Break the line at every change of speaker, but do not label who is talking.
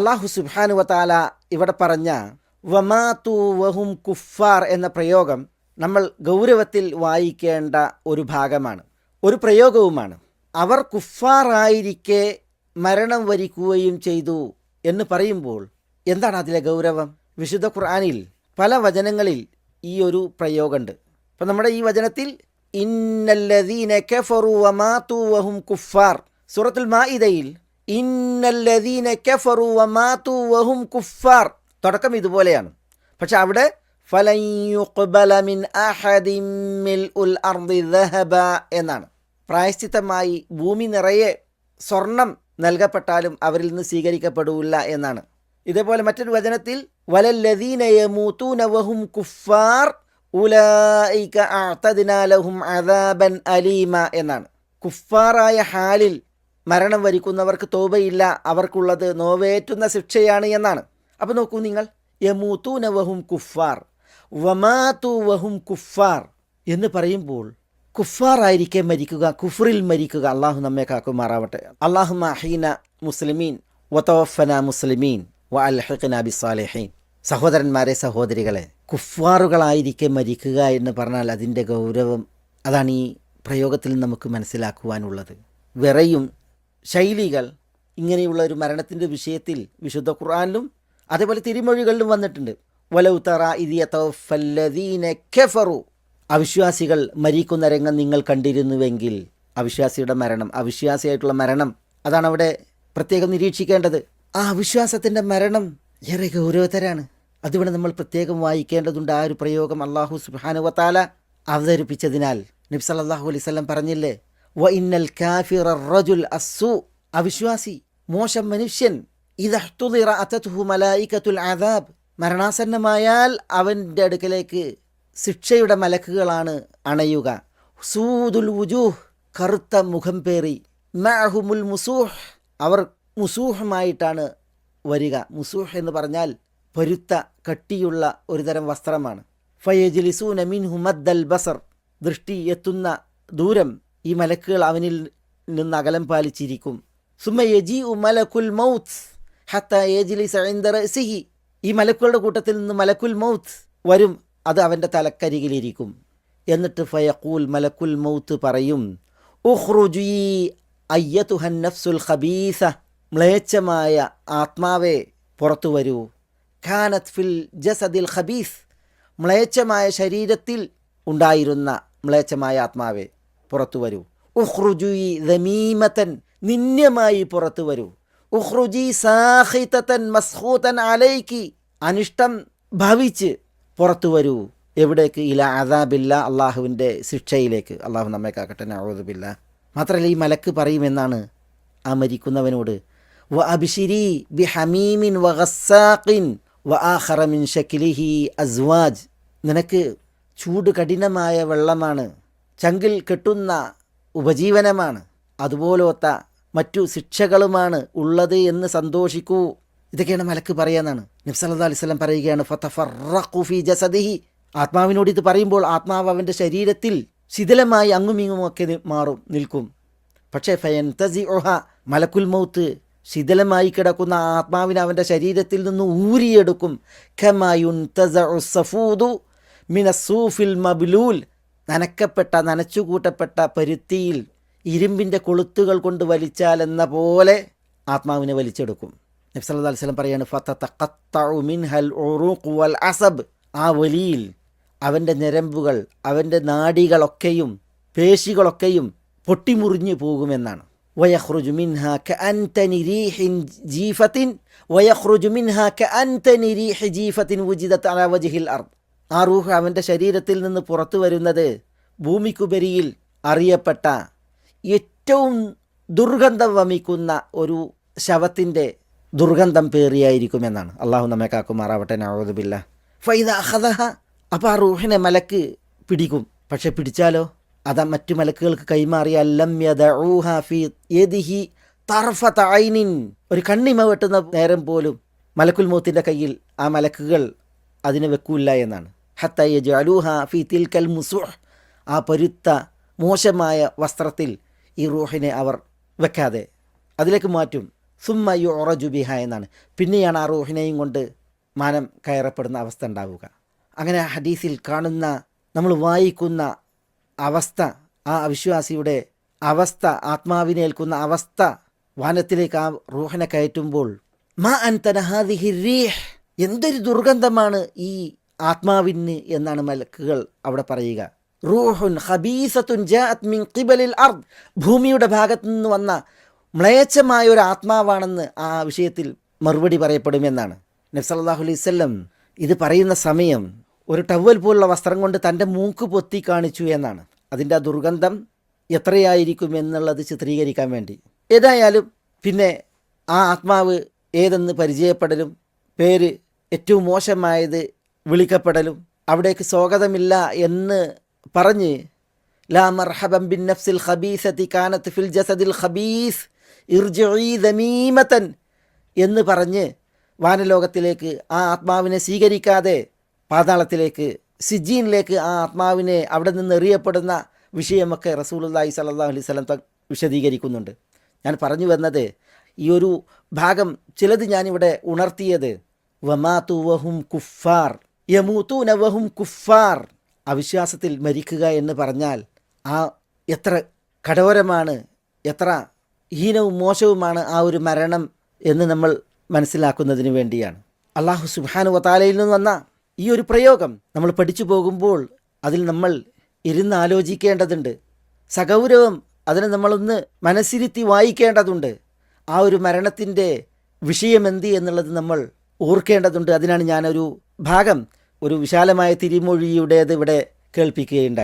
അള്ളാഹു സുബാനു വാല ഇവിടെ പറഞ്ഞ വമാതു വഹും കുഫാർ എന്ന പ്രയോഗം നമ്മൾ ഗൗരവത്തിൽ വായിക്കേണ്ട ഒരു ഭാഗമാണ്. ഒരു പ്രയോഗവുമാണ്. അവർ കുഫാറായിരിക്കെ മരണം വരിക്കുകയും ചെയ്തു എന്ന് പറയുമ്പോൾ എന്താണ് അതിലെ ഗൗരവം? വിശുദ്ധ ഖുർആാനിൽ പല വചനങ്ങളിൽ ഈ ഒരു പ്രയോഗമുണ്ട്. അപ്പം നമ്മുടെ ഈ വചനത്തിൽ ഇന്നല്ലദീന കഫറു വമാതു വഹും കുഫാർ. സൂറത്തുൽ മാഇദയിൽ ഇന്നല്ലദീന കഫറു വമാതു വഹും കുഫാർ. തുടക്കം ഇതുപോലെയാണ്. പക്ഷെ അവിടെ എന്നാണ്. പ്രായശ്ചിത്തമായി ഭൂമി നിറയെ സ്വർണം നൽകപ്പെട്ടാലും അവരിൽ നിന്ന് സ്വീകരിക്കപ്പെടില്ല എന്നാണ്. ഇതേപോലെ മറ്റൊരു വചനത്തിൽ വലല്ലദീന യമൂതുന വഹും കുഫാർ ഉലൈക അഅതദ്നാ ലഹും അദാബൻ അലീമ എന്നാണ്. കുഫാറായ ഹാലിൽ മരണം വരിക്കുന്നവർക്ക് തോബയില്ല അവർക്കുള്ളത് നോവേറ്റുന്ന ശിക്ഷയാണ് എന്നാണ്. അപ്പോൾ നോക്കൂ നിങ്ങൾ. യമൂത്തൂന വഹും കുഫാർ വമാതു വഹും കുഫാർ എന്ന് പറയുമ്പോൾ കുഫാറായിരിക്കെ മരിക്കുക കുഫറിൽ മരിക്കുക അള്ളാഹു നമ്മെ കാക്കുമാറാവട്ടെ. അള്ളാഹു മഹീന മുസ്ലിമീൻ വതോഫന മുസ്ലിമീൻ വ അൽഹഖന സാലഹീൻ സഹോദരന്മാരെ സഹോദരികളെ കുഫാറുകളായിരിക്കെ മരിക്കുക എന്ന് പറഞ്ഞാൽ അതിന്റെ ഗൗരവം അതാണ് ഈ പ്രയോഗത്തിൽ നമുക്ക് മനസ്സിലാക്കുവാനുള്ളത്. വിറയും ശൈലികൾ ഇങ്ങനെയുള്ള ഒരു മരണത്തിന്റെ വിഷയത്തിൽ വിശുദ്ധ ഖുർആാനിലും അതേപോലെ തിരുമൊഴികളിലും വന്നിട്ടുണ്ട്. വലൗത്തറ ഇതിയതീന കെഫറു. അവിശ്വാസികൾ മരിക്കുന്ന രംഗം നിങ്ങൾ കണ്ടിരുന്നുവെങ്കിൽ അവിശ്വാസിയുടെ മരണം അവിശ്വാസിയായിട്ടുള്ള മരണം അതാണ് അവിടെ പ്രത്യേകം നിരീക്ഷിക്കേണ്ടത്. ആ അവിശ്വാസത്തിന്റെ മരണം ഏറെ ഗൗരവതരാണ്. അതിവിടെ നമ്മൾ പ്രത്യേകം വായിക്കേണ്ടതുണ്ട് ആ ഒരു പ്രയോഗം അള്ളാഹു സുബാനുവത്താല അവതരിപ്പിച്ചതിനാൽ. നബി സല്ലല്ലാഹു അലൈഹി വസല്ലം പറഞ്ഞില്ലേ? അവിശ്വാസി മോശം മനുഷ്യൻ. അദാബ്. മരണാസന്നമായാൽ അവന്റെ അടുക്കലേക്ക് ശിക്ഷയുടെ മലക്കുകളാണ് അണയുക. സൂദുൽ വുജൂഹ് കറുത്ത മുഖം പേറി. മുസൂഹ് അവർ മുസൂഹമായിട്ടാണ് വരിക. മുസൂഹ് എന്ന് പറഞ്ഞാൽ പരുത്ത കട്ടിയുള്ള ഒരുതരം വസ്ത്രമാണ്. ഫയജ്ലിസൂന മിൻഹു മദ്ദൽ ബസർ ദൃഷ്ടി എത്തുന്ന ദൂരം. ഈ മലക്കുകൾ അവനിൽ നിന്ന് അകലം പാലിച്ചിരിക്കും. സുമ യജി മലക്കുൽ മൗത്ത് ഹത്ത ഏജിലി റഅസിഹി. ഈ മലക്കുകളുടെ കൂട്ടത്തിൽ നിന്ന് മലക്കുൽ മൗത്ത് വരും അത് അവന്റെ തലക്കരികിലിരിക്കും. എന്നിട്ട് ഫയഖൂൽ മലക്കുൽ മൗത്ത് പറയും ഉഖ്റുജി അയ്യതുഹൻ ഖബീസ. മ്ലേച്ഛമായ ആത്മാവേ പുറത്തു വരൂ. ഖാനത് ഫിൽ ജസദിൽ ഖബീസ്. മ്ലേച്ഛമായ ശരീരത്തിൽ ഉണ്ടായിരുന്ന മ്ലേച്ഛമായ ആത്മാവേ. പുറത്തു വരൂ. ഉഖ്റുജി ദമീമത്തൻ നിന്യമായി പുറത്തു വരൂ. ഉഖ്റുജി സാഹിതൻ മസ്ഹൂതൻ അലൈക്കി അനിഷ്ടം ഭവിച്ച് പുറത്തു വരൂ. എവിടേക്ക്? ഇല അദാബില്ല അള്ളാഹുവിന്റെ ശിക്ഷയിലേക്ക്. അള്ളാഹു നമ്മെ കാക്കട്ടെ. നവോദബില്ല മാത്രമല്ല ഈ മലക്ക് പറയുമെന്നാണ് ആ മരിക്കുന്നവനോട് വ അബിഷിരി ബി ഹമീമിൻ വ ഗസ്സാഖിൻ വ ആഹറമിൻ ഷക്കിലിഹി അസ്വാജ്. നിനക്ക് ചൂട് കഠിനമായ വെള്ളമാണ്. ചങ്കിൽ കെട്ടുന്ന ഉപജീവനമാണ്. അതുപോലൊത്ത മറ്റു ശിക്ഷകളുമാണ് ഉള്ളത് എന്ന് സന്തോഷിക്കൂ. ഇതൊക്കെയാണ് മലക്ക് പറയാന്നാണ് നബ്സല്ലാ അലൈഹി സ്വലം പറയുകയാണ് ഫീ ജസദിഹി. ആത്മാവിനോട് ഇത് പറയുമ്പോൾ ആത്മാവ് അവന്റെ ശരീരത്തിൽ ശിഥിലമായി അങ്ങും ഇങ്ങുമൊക്കെ നി- മാറും നിൽക്കും. പക്ഷേ ഫയൻ തസി ഒഹ മലക്കുൽ മൗത്ത് ശിഥിലമായി കിടക്കുന്ന ആത്മാവിനെ അവന്റെ ശരീരത്തിൽ നിന്ന് ഊരിയെടുക്കും. ഖമായുൻ സഫൂദു മിനസൂഫിൽ മബ്ലൂൽ. നനക്കപ്പെട്ട നനച്ചുകൂട്ടപ്പെട്ട പരുത്തിയിൽ ഇരുമ്പിന്റെ കൊളുത്തുകൾ കൊണ്ട് വലിച്ചാലെന്ന പോലെ ആത്മാവിനെ വലിച്ചെടുക്കും. നബ്സല്ലാ അലിസ്ലം പറയാണ് വൽ അസബ്. ആ വലിയിൽ അവന്റെ ഞരമ്പുകൾ അവന്റെ നാടികളൊക്കെയും പേശികളൊക്കെയും പൊട്ടിമുറിഞ്ഞു പോകുമെന്നാണ്. ജീഫത്തിൻ ആ റൂഹ് അവന്റെ ശരീരത്തിൽ നിന്ന് പുറത്തു വരുന്നത് ഭൂമിക്കുപരിയിൽ അറിയപ്പെട്ട ഏറ്റവും ദുർഗന്ധം വമിക്കുന്ന ഒരു ശവത്തിന്റെ ദുർഗന്ധം പേറിയായിരിക്കുമെന്നാണ് അള്ളാഹു നമ്മെ കാക്കുമാറാവട്ടെ നവോദുബില്ല ഫൈദ അഹദഹ അപ്പോൾ ആ റൂഹിനെ മലക്ക് പിടിക്കും. പക്ഷെ പിടിച്ചാലോ? അതാ മറ്റു മലക്കുകൾക്ക് കൈമാറിയ അല്ലം യദഊഹ ഫീ യദിഹി ഐനിൻ. ഒരു കണ്ണിമ വെട്ടുന്ന നേരം പോലും മലക്കുൽ മൂത്തിന്റെ കയ്യിൽ ആ മലക്കുകൾ അതിനെ വെക്കൂല്ല എന്നാണ്. ഹത്ത ജാലൂഹ ഫീ തിൽക്കൽ മുസുഹ് ആ പരുത്ത മോശമായ വസ്ത്രത്തിൽ ഈ റൂഹിനെ അവർ വെക്കാതെ അതിലേക്ക് മാറ്റും. സുമ്മ യുറജു ബിഹ എന്നാണ്. പിന്നെയാണ് ആ റൂഹിനെയും കൊണ്ട് മാനം കയറപ്പെടുന്ന അവസ്ഥ ഉണ്ടാവുക. അങ്ങനെ ഹദീസിൽ കാണുന്ന നമ്മൾ വായിക്കുന്ന അവസ്ഥ ആ അവിശ്വാസിയുടെ അവസ്ഥ ആത്മാവിനെ ഏൽക്കുന്ന അവസ്ഥ വാനത്തിലേക്ക് ആ റൂഹിനെ കയറ്റുമ്പോൾ മാ അൻ തനഹാദിഹി റീഹ് എന്തൊരു ദുർഗന്ധമാണ് ഈ ആത്മാവിന് എന്നാണ് മലക്കുകൾ അവിടെ പറയുക. റൂഹുൻ ഹബീസത്തുൻ മിൻ ഖിബലിൽ അർദ്. ഭൂമിയുടെ ഭാഗത്തു നിന്ന് വന്ന മ്ലേച്ഛമായ ഒരു ആത്മാവാണെന്ന് ആ വിഷയത്തിൽ മറുപടി പറയപ്പെടുമെന്നാണ് നബ്സല്ലാഹു അലൈഹി വസല്ലം ഇത് പറയുന്ന സമയം ഒരു ടവൽ പോലുള്ള വസ്ത്രം കൊണ്ട് തന്റെ മൂക്ക് പൊത്തി കാണിച്ചു എന്നാണ്. അതിന്റെ ആ ദുർഗന്ധം എത്രയായിരിക്കും എന്നുള്ളത് ചിത്രീകരിക്കാൻ വേണ്ടി. ഏതായാലും പിന്നെ ആ ആത്മാവ് ഏതെന്ന് പരിചയപ്പെടലും പേര് ഏറ്റവും മോശമായത് വിളിക്കപ്പെടലും. അവിടേക്ക് സ്വാഗതമില്ല എന്ന് പറഞ്ഞ് ലാ മർഹബൻ ബിൻ നഫ്സിൽ ഖബീസത്തി കാനത്ത് ഫിൽ ജസദിൽ ഖബീസ് ഇർജീമത്തൻ എന്ന് പറഞ്ഞ് വാനലോകത്തിലേക്ക് ആ ആത്മാവിനെ സ്വീകരിക്കാതെ പാതാളത്തിലേക്ക് സിജീനിലേക്ക് ആ ആത്മാവിനെ അവിടെ നിന്ന് എറിയപ്പെടുന്ന വിഷയമൊക്കെ റസൂലുല്ലാഹി സല്ലല്ലാഹു അലൈഹി സ്വലം വിശദീകരിക്കുന്നുണ്ട്. ഞാൻ പറഞ്ഞു വന്നത് ഈ ഒരു ഭാഗം ചിലത് ഞാനിവിടെ ഉണർത്തിയത് വമാതു വഹും കുഫാർ യമൂത്തൂന വഹും കുഫാർ. അവിശ്വാസത്തിൽ മരിക്കുക എന്ന് പറഞ്ഞാൽ ആ എത്ര കഠോരമാണ് എത്ര ഹീനവും മോശവുമാണ് ആ ഒരു മരണം എന്ന് നമ്മൾ മനസ്സിലാക്കുന്നതിന് വേണ്ടിയാണ്. അള്ളാഹു സുബാനു വത്താലയിൽ നിന്ന് വന്ന ഈ ഒരു പ്രയോഗം നമ്മൾ പഠിച്ചു പോകുമ്പോൾ അതിൽ നമ്മൾ ഇരുന്ന് ആലോചിക്കേണ്ടതുണ്ട് സഗൗരവം അതിനെ നമ്മളൊന്ന് മനസ്സിരുത്തി വായിക്കേണ്ടതുണ്ട്. ആ ഒരു മരണത്തിന്റെ വിഷയമെന്ത് എന്നുള്ളത് നമ്മൾ ഓർക്കേണ്ടതുണ്ട്. അതിനാണ് ഞാനൊരു ഭാഗം ഒരു വിശാലമായ തിരിമൊഴിയുടേത് ഇവിടെ കേൾപ്പിക്കുകയുണ്ടായി.